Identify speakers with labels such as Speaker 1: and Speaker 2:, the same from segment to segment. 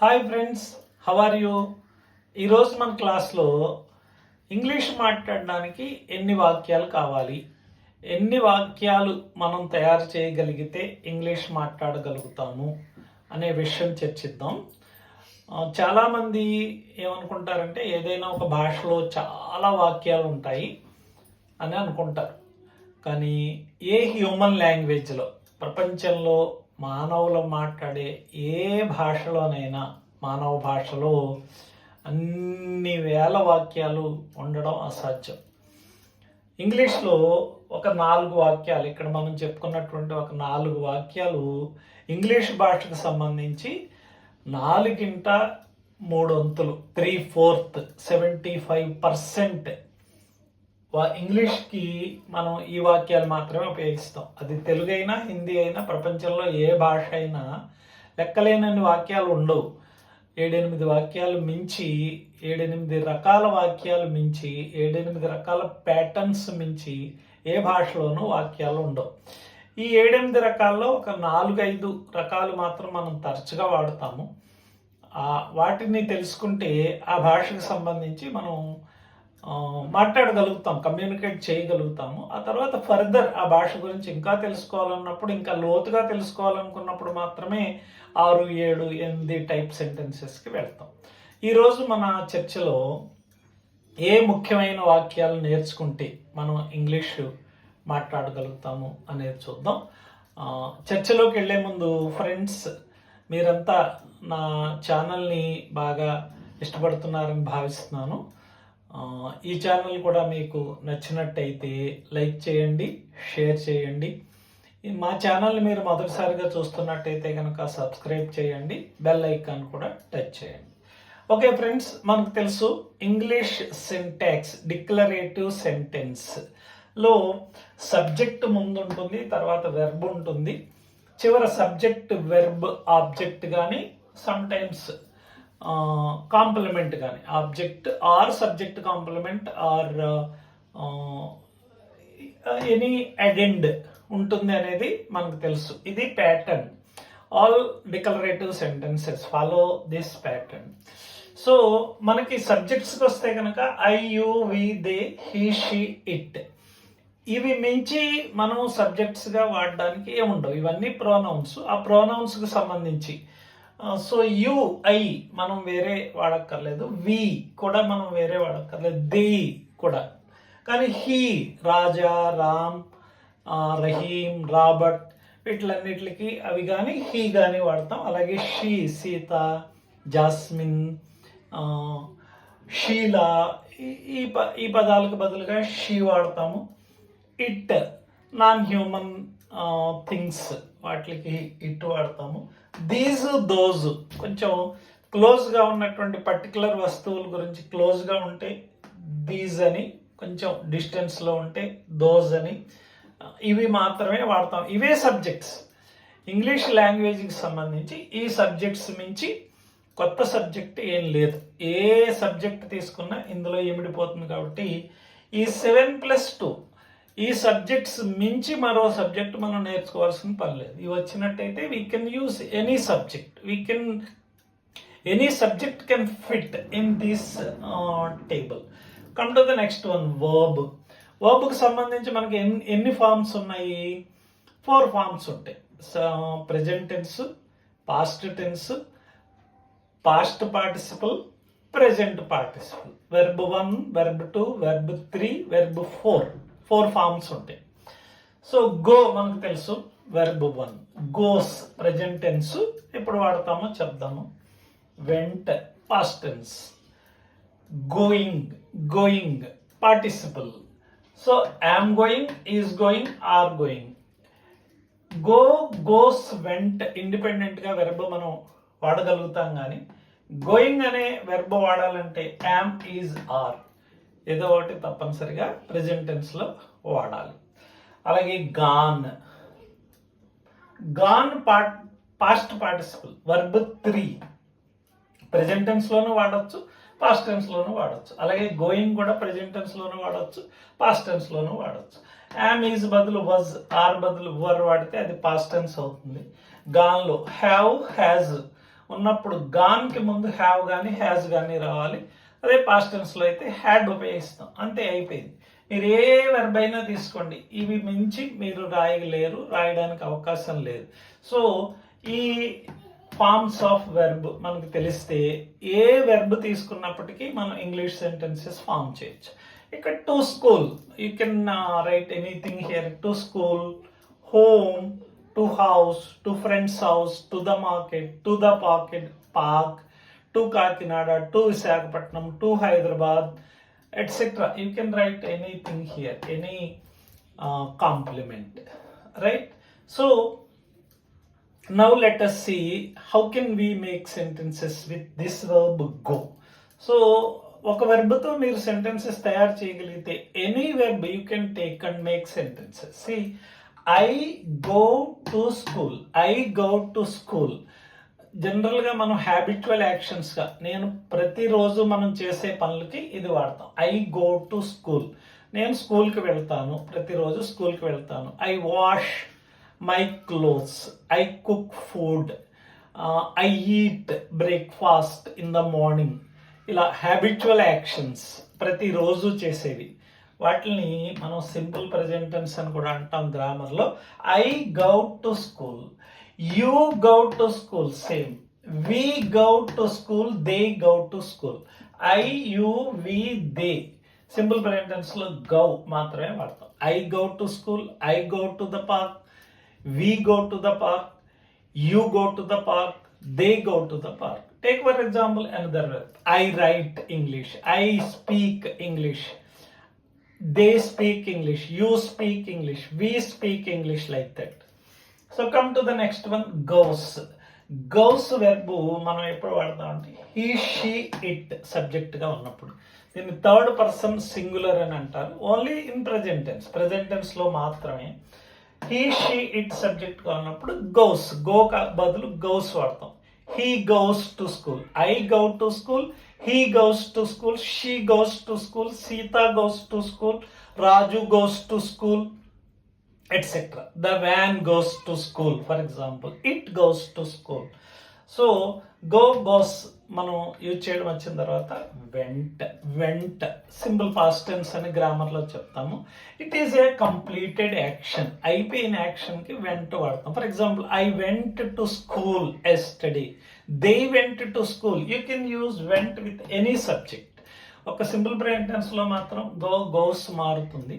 Speaker 1: Hi friends how are you ఈరోజు మన క్లాస్లో ఇంగ్లీష్ మాట్లాడడానికి ఎన్ని వాక్యాలు కావాలి? ఎన్ని వాక్యాలు మనం తయారు చేయగలిగితే ఇంగ్లీష్ మాట్లాడగలుగుతాము అనే విషయం చర్చిద్దాం. చాలామంది ఏమనుకుంటారంటే ఏదైనా ఒక భాషలో చాలా వాక్యాలు ఉంటాయి అని అనుకుంటారు. కానీ ఏ హ్యూమన్ లాంగ్వేజ్లో ప్రపంచంలో మానవులు మాట్లాడే ఏ భాషలోనైనా మానవ భాషలో అన్ని వేల వాక్యాలు ఉండడం అసాధ్యం. ఇంగ్లీష్లో ఒక నాలుగు వాక్యాలు ఇక్కడ మనం చెప్పుకున్నటువంటి ఒక నాలుగు వాక్యాలు ఇంగ్లీష్ భాషకు సంబంధించి నాలుగింట మూడొంతులు three fourth seventy five percent ఇంగ్లీష్కి మనం ఈ వాక్యాలు మాత్రమే ఉపయోగిస్తాం. అది తెలుగు అయినా హిందీ అయినా ప్రపంచంలో ఏ భాష అయినా లెక్కలేనన్ని వాక్యాలు ఉండవు. ఏడెనిమిది వాక్యాలు మించి ఏడెనిమిది రకాల వాక్యాలు మించి ఏడెనిమిది రకాల ప్యాటర్న్స్ మించి ఏ భాషలోనూ వాక్యాలు ఉండవు. ఈ ఏడెనిమిది రకాల్లో ఒక నాలుగైదు రకాలు మాత్రం మనం తరచుగా వాడుతాము. వాటిని తెలుసుకుంటే ఆ భాషకు సంబంధించి మనం మాట్లాడగలుగుతాం కమ్యూనికేట్ చేయగలుగుతాము. ఆ తర్వాత ఫర్దర్ ఆ భాష గురించి ఇంకా తెలుసుకోవాలన్నప్పుడు ఇంకా లోతుగా తెలుసుకోవాలనుకున్నప్పుడు మాత్రమే ఆరు ఏడు ఎనిమిది టైప్ సెంటెన్సెస్కి వెళ్తాం. ఈరోజు మన చర్చలో ఏ ముఖ్యమైన వాక్యాలు నేర్చుకుంటే మనం ఇంగ్లీష్ మాట్లాడగలుగుతాము అనేది చూద్దాం. చర్చలోకి వెళ్ళే ముందు ఫ్రెండ్స్ మీరంతా నా ఛానల్ని బాగా ఇష్టపడుతున్నారని భావిస్తున్నాను. ఈ ఛానల్ కూడా మీకు నచ్చినట్టయితే లైక్ చేయండి షేర్ చేయండి. మా ఛానల్ని మీరు మొదటిసారిగా చూస్తున్నట్టయితే కనుక సబ్స్క్రైబ్ చేయండి బెల్ ఐకాన్ కూడా టచ్ చేయండి. ఓకే ఫ్రెండ్స్ మనకు తెలుసు ఇంగ్లీష్ సింటాక్స్ డిక్లరేటివ్ సెంటెన్స్లో సబ్జెక్ట్ ముందు ఉంటుంది తర్వాత వెర్బ్ ఉంటుంది. చివర సబ్జెక్ట్ వెర్బ్ ఆబ్జెక్ట్ కానీ సమ్టైమ్స్ కాంప్లిమెంట్ కానీ object or subject complement or any addend ఉంటుంది అనేది మనకు తెలుసు. ఇది pattern all declarative sentences follow this pattern so మనకి సబ్జెక్ట్స్కి వస్తే కనుక I you we they he she it ఇవి మించి మనం సబ్జెక్ట్స్గా వాడడానికి ఏముండవు. ఇవన్నీ ప్రోనౌన్స్ ఆ ప్రోనౌన్స్కి సంబంధించి. సో యు ఐ మనం వేరే వాడక్కర్లేదు. వి కూడా మనం వేరే వాడక్కర్లేదు. ది కూడా. కానీ హీ రాజా రామ్ రహీం రాబర్ట్ వీటిలన్నిటికి అవి కానీ హీ కానీ వాడతాం. అలాగే షీ సీత జాస్మిన్ షీలా ఈ- ఈ ప ఈ పదాలకు బదులుగా షీ వాడతాము. ఇట్ నాన్ హ్యూమన్ థింగ్స్ వాటికి ఇటు వాడతాము. దీస్ దోజ్ కొంచెం క్లోజ్గా ఉన్నటువంటి పర్టికులర్ వస్తువుల గురించి క్లోజ్గా ఉంటే దీస్ అని కొంచెం డిస్టెన్స్లో ఉంటే దోజ్ అని ఇవి మాత్రమే వాడతాం. ఇవే సబ్జెక్ట్స్ ఇంగ్లీష్ లాంగ్వేజ్కి సంబంధించి ఈ సబ్జెక్ట్స్ మించి కొత్త సబ్జెక్ట్ ఏం లేదు. ఏ సబ్జెక్ట్ తీసుకున్నా ఇందులో ఏమిడిపోతుంది కాబట్టి ఈ సెవెన్ ప్లస్ టూ ఈ సబ్జెక్ట్స్ మించి మరో సబ్జెక్ట్ మనం నేర్చుకోవాల్సిన పని లేదు. ఇవి వచ్చినట్టయితే we can use any subject we can any subject can fit in this table come to the next one verb వర్బ్కి సంబంధించి మనకి ఎన్ని ఎన్ని ఫార్మ్స్ ఉన్నాయి? ఫోర్ ఫార్మ్స్ ఉంటాయి. Present tense past tense past participle present participle verb one verb two verb three verb four four forms ఉంటాయి. So go మనకు తెలుసు verb one goes present tense ఎప్పుడు వాడతామో చెప్దాము. Went past tense going going participle so am going is going are going go goes went ఇండిపెండెంట్గా verb మనం వాడగలుగుతాం కానీ going అనే వెర్బ్ వాడాలంటే యామ్ ఈజ్ ఆర్ ఏదో ఒకటి తప్పనిసరిగా ప్రెజెంటెన్స్లో వాడాలి. అలాగే gone gone part past participle verb three ప్రెజెంటెన్స్లోనూ tense వాడచ్చు పాస్ట్ టెన్స్లోనూ వాడచ్చు. అలాగే గోయింగ్ కూడా ప్రెజెంట్ టెన్స్లోనూ వాడచ్చు పాస్ట్ టెన్స్లోనూ వాడచ్చు. యామ్ ఈజ్ బదులు వజ్ ఆర్ బదులు వర్ వాడితే అది పాస్ట్ టెన్స్ అవుతుంది. గాన్లో హ్యావ్ హ్యాజ్ ఉన్నప్పుడు గాన్కి ముందు హ్యావ్ కానీ హ్యాజ్ కానీ రావాలి. అదే పాస్ట్ టెన్స్లో అయితే హ్యాడ్ ఉపయోగిస్తాం. అంతే అయిపోయింది. మీరు ఏ వెర్బ్ అయినా తీసుకోండి. ఇవి మించి మీరు రాయలేరు రాయడానికి అవకాశం లేదు. సో ఈ ఫార్మ్స్ ఆఫ్ వెర్బ్ మనకు తెలిస్తే ఏ వెర్బ్ తీసుకున్నప్పటికీ మనం ఇంగ్లీష్ సెంటెన్సెస్ ఫామ్ చేయొచ్చు. ఇక్కడ to school you can write anything here to school home to house to friends house to the market to the pocket park to Kakinada to Visakhapatnam to Hyderabad etc. You can write anything here, any uh, complement, right? So now let us see how can we make sentences with this verb go. So ఒక వెర్బ్తో మీరు sentences తయారు చేయగలిగితే any verb you can take and make sentences see I go to school I go to school జనరల్గా మనం habitual యాక్షన్స్గా నేను ప్రతిరోజు మనం చేసే పనులకి ఇది వాడతాం. ఐ గో టు స్కూల్ నేను స్కూల్కి వెళ్తాను ప్రతిరోజు స్కూల్కి వెళ్తాను. I wash my clothes I cook food I eat breakfast in the morning ఇలా హ్యాబిచువల్ యాక్షన్స్ ప్రతిరోజు చేసేవి. వాటిని మనం సింపుల్ ప్రజెంటెన్స్ అని కూడా అంటాం గ్రామర్లో I go to school you go to school same we go to school they go to school I you we they simple ప్రెజెంటెన్స్లో go మాత్రమే వాడతాం I go to school I go to the park we go to the park you go to the park they go to the park take for example another I write English I speak English they speak English, you speak English, we speak English like that. So come to the next one goes goes verb మనం ఎప్పుడు వాడతాం అంటే he she it సబ్జెక్ట్గా ఉన్నప్పుడు. దీన్ని third person singular అని అంటారు. Only in present tense present టెన్స్లో మాత్రమే. హీ షీ ఇట్ సబ్జెక్ట్గా ఉన్నప్పుడు గౌస్ గో బదులు గౌస్ వాడతాం. He goes to school I go to school he goes to school she goes to school Sita goes to school Raju goes to school etcetera the van goes to school for example it goes to school so go goes మనం use చేయడం వచ్చిన తర్వాత went went simple past tense అని గ్రామర్లో చెప్తాము. It is a completed action అయిపోయిన యాక్షన్కి వెంట వాడతాం. For example I went to school yesterday they went to school you can use went with any subject ఒక సింపుల్ బ్రెయిన్ టెన్స్లో మాత్రం గో గోస్ మారుతుంది.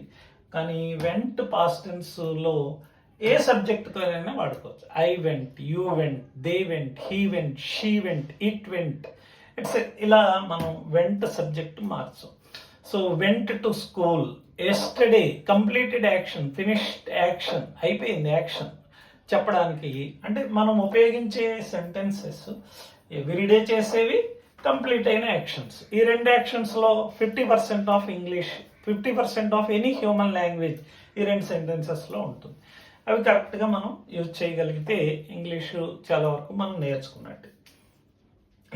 Speaker 1: కానీ వెంట్ పాస్టెన్స్లో ఏ సబ్జెక్ట్తోనైనా వాడుకోవచ్చు. I went you went they went he went she went it went it's ఇలా మనం went subject March. So went to school. Yesterday completed action finished action అయిపోయింది యాక్షన్. చెప్పడానికి అంటే మనం ఉపయోగించే సెంటెన్సెస్ ఎవ్రీడే చేసేవి కంప్లీట్ అయిన యాక్షన్స్. ఈ రెండు యాక్షన్స్లో fifty percent of English fifty percent of any human language ఈ రెండు సెంటెన్సెస్లో ఉంటుంది. అవి కరెక్ట్గా మనం యూజ్ చేయగలిగితే ఇంగ్లీషు చాలా వరకు మనం నేర్చుకున్నట్టు.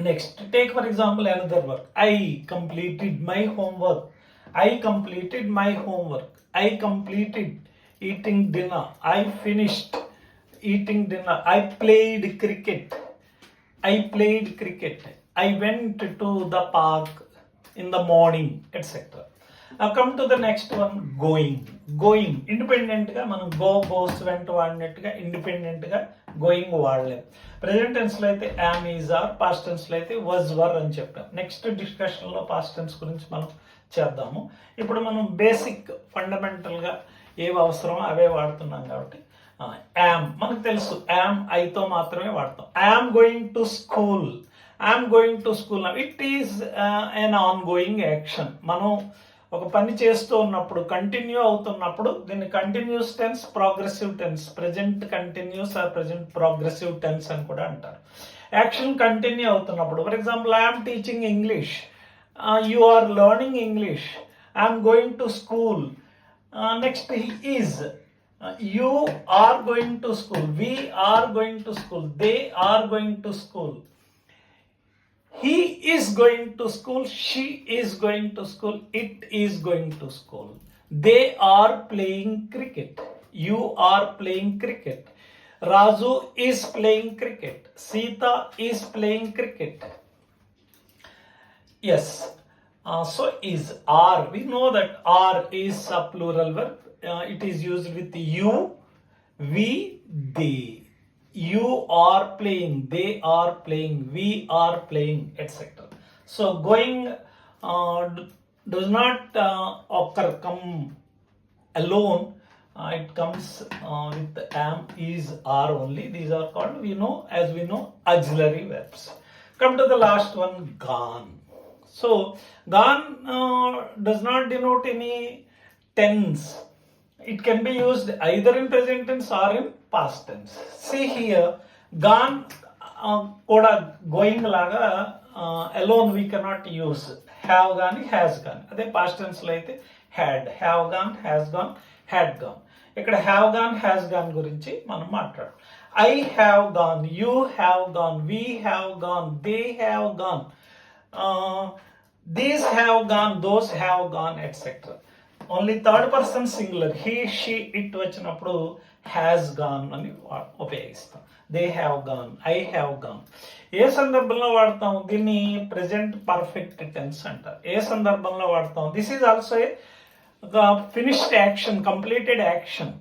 Speaker 1: Next take for example another work. I completed my homework. I completed my homework. I completed eating dinner. I finished eating dinner. I played cricket. I played cricket. I went to the park in the morning etcetera. Come to the next one going going ఇండిపెండెంట్గా మనం go goes went వాడినట్టుగా ఇండిపెండెంట్గా going వాడలేదు present టెన్స్లో అయితే am is are past టెన్స్లో అయితే was వర్ అని చెప్పాం నెక్స్ట్ డిస్కషన్లో పాస్ట్ టెన్స్ గురించి మనం చేద్దాము. ఇప్పుడు మనం బేసిక్ ఫండమెంటల్గా ఏవి అవసరమో అవే వాడుతున్నాం కాబట్టి యామ్ మనకు తెలుసు యామ్ ఐతో మాత్రమే వాడతాం. Am going to school am going to school it is an ongoing action మనం ఒక పని చేస్తూ ఉన్నప్పుడు కంటిన్యూ అవుతున్నప్పుడు దీన్ని continuous tense progressive tense present continuous or present progressive tense అని కూడా అంటారు. యాక్షన్ కంటిన్యూ అవుతున్నప్పుడు for example I'm teaching English you are learning English I'm going to school next is you are going to school we are going to school they are going to school he is going to school she is going to school it is going to school they are playing cricket you are playing cricket Raju is playing cricket. Sita is playing cricket. Yes. Uh, so is are. We know that are is a plural verb. Uh, it is used with you, we, they. You are playing, they are playing, we are playing, etc. So going uh, does not uh, occur come alone. Uh, it comes uh, with am, is, are only. These are called, we know, as we know, auxiliary verbs. Come to the last one, gone. So, gone uh, does not denote any tense. It can be used either in present tense or in past tense. See here, gone కూడా going లాగా alone we cannot use have gone has gone అదే past టెన్స్లో అయితే had have gone has gone had gone ఇక్కడ have gone has gone గురించి మనం మాట్లాడు I have gone you have gone we have gone they have gone these have gone those have gone etcetera only third person singular he she it వచ్చినప్పుడు has gone అని ఉపయోగిస్తాం they have gone I have gone ఏ సందర్భంలో వాడతాం దీన్ని present perfect tense అంటారు ఏ సందర్భంలో వాడతాం this is also a finished action completed action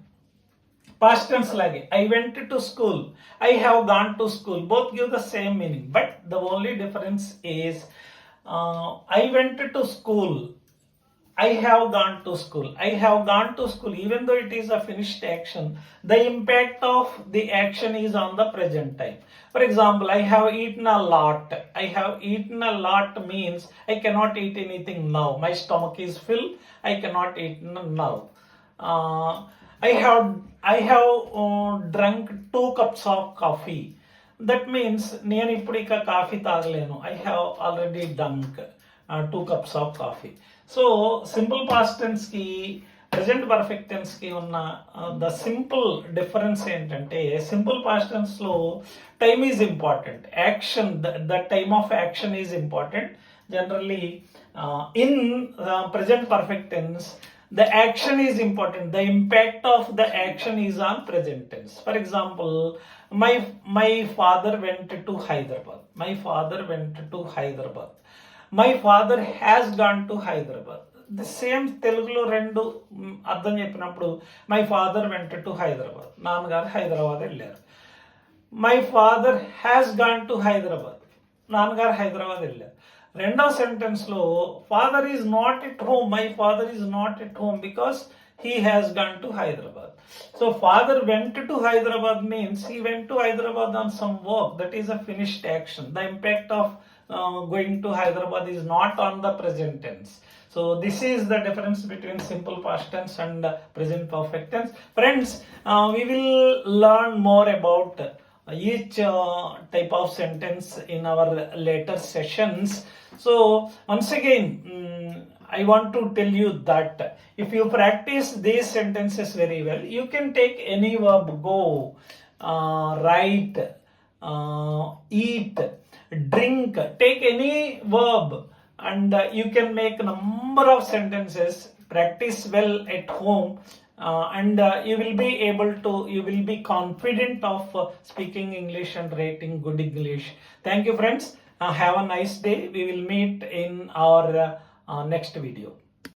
Speaker 1: past tense లాగే I went to school I have gone to school both give the same meaning but the only difference is I went to school i have gone to school i have gone to school even though it is a finished action the impact of the action is on the present time for example i have eaten a lot i have eaten a lot means i cannot eat anything now my stomach is full i cannot eat n- now uh, I have I have uh, drunk two cups of coffee. That means నేను ఇప్పుడు ఇక coffee తాగలేను I have already drunk two cups of coffee So simple past టెన్స్కి present perfect టెన్స్కి ఉన్న the simple difference ఏంటంటే simple past టెన్స్లో time is important action the time of action is important generally in present perfect tense the action is important the impact of the action is on present tense for example my my father went to Hyderabad my father went to Hyderabad my father has gone to hyderabad. The same తెలుగులో రెండు అర్థం చెప్పినప్పుడు my father went to Hyderabad నాన్నగారు హైదరాబాద్ వెళ్ళారు. My father has gone to Hyderabad నాన్నగారు హైదరాబాద్ వెళ్ళారు. రెండవ సెంటెన్స్లో father is not at home my father is not at home because he has gone to Hyderabad so father went to Hyderabad means he went to Hyderabad on some work that is a finished action the impact of going to Hyderabad is not on the present tense. So this is the difference between simple past tense and uh, present perfect tense. Friends, uh, we will learn more about uh, each uh, type of sentence in our later sessions. So once again, mm, I want to tell you that if you practice these sentences very well, you can take any verb go, uh, write, uh, eat, drink, take any verb and uh, you can make a number of sentences, practice well at home uh, and uh, you will be able to, you will be confident of uh, speaking English and writing good English. Thank you friends. Uh, have a nice day. We will meet in our uh, uh, next video.